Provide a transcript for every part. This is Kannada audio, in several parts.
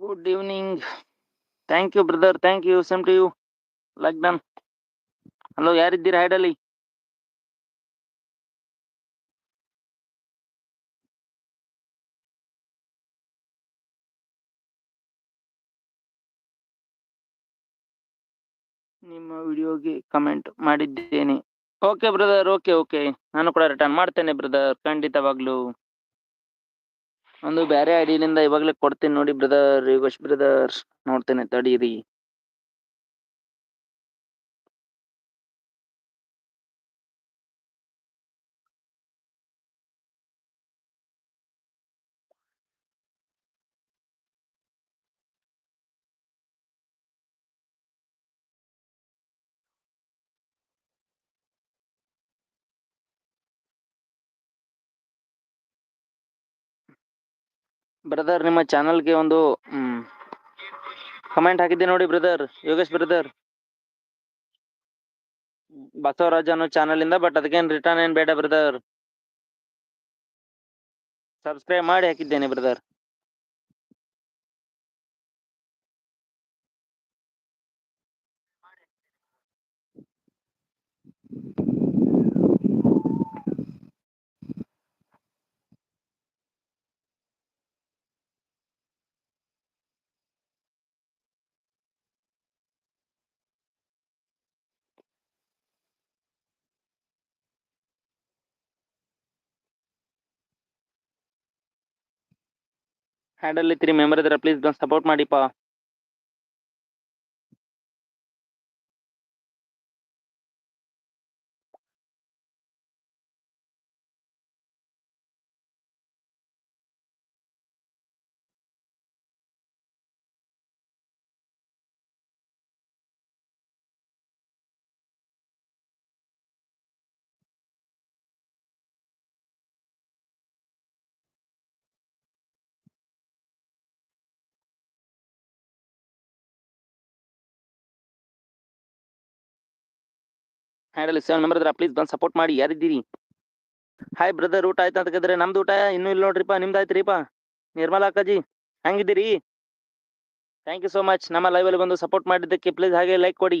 Good evening thank you brother thank you same to you like done hello ಯಾರಿದ್ದೀರಾ? ಹೈಡಲಿ ನಿಮ್ಮ ವಿಡಿಯೋಗೆ ಕಮೆಂಟ್ ಮಾಡಿದ್ದೇನೆ. ಓಕೆ ಬ್ರದರ್ ಓಕೆ ಓಕೆ ನಾನು ಕೂಡ ರಿಟರ್ನ್ ಮಾಡ್ತೇನೆ ಬ್ರದರ್ ಖಂಡಿತವಾಗ್ಲೂ. ಒಂದು ಬೇರೆ ಐಡಿನಿಂದ ಇವಾಗಲೇ ಕೊಡ್ತೀನಿ ನೋಡಿ ಬ್ರದರ್ ಯೋಗೇಶ್ ಬ್ರದರ್ ನೋಡ್ತೇನೆ ತಡೀರಿ ಬ್ರದರ್ ನಿಮ್ಮ ಚಾನಲ್ಗೆ ಒಂದು ಕಮೆಂಟ್ ಹಾಕಿದ್ದೆ ನೋಡಿ ಬ್ರದರ್ ಯೋಗೇಶ್ ಬ್ರದರ್ ಬಸವರಾಜ್ ಅನ್ನೋ ಚಾನಲ್ ಇಂದ ಬಟ್ ಅದಕ್ಕೇನ್ ರಿಟರ್ನ್ ಏನ್ ಬೇಡ ಬ್ರದರ್ ಸಬ್ಸ್ಕ್ರೈಬ್ ಮಾಡಿ ಹಾಕಿದ್ದೇನೆ ಬ್ರದರ್ ಹ್ಯಾಂಡಲ್ ಐತ್ರಿ ಮೆಂಬರ್ ಇದ್ರೆ ಪ್ಲೀಸ್ ಬಂದು ಸಪೋರ್ಟ್ ಮಾಡಿಪಾ ಹ್ಯಾಂಡಲ್ ಸೆವೆನ್ ಮೆಂಬರ್ ಇದ್ರೆ ಪ್ಲೀಸ್ ಬಂದು ಸಪೋರ್ಟ್ ಮಾಡಿ, ಯಾರಿದ್ದೀರಿ? ಹಾಯ್ ಬ್ರದರ್ ಊಟ ಆಯ್ತು ಅಂತ ಕೇಳಿದ್ರೆ ನಮ್ದು ಊಟ ಇನ್ನೂ ಇಲ್ಲ ನೋಡ್ರಿಪ್ಪ, ನಿಮ್ದು ಆಯ್ತ್ರಿಪ್ಪ? ನಿರ್ಮಲಾ ಅಕ್ಕಾಜಿ, ಹೆಂಗಿದ್ದೀರಿ? ಥ್ಯಾಂಕ್ ಯು ಸೋ ಮಚ್ ನಮ್ಮ ಲೈವಲ್ಲಿ ಬಂದು ಸಪೋರ್ಟ್ ಮಾಡಿದ್ದಕ್ಕೆ ಪ್ಲೀಸ್ ಹಾಗೆ ಲೈಕ್ ಕೊಡಿ.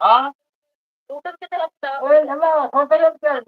हाँ टोटल कितना लगता है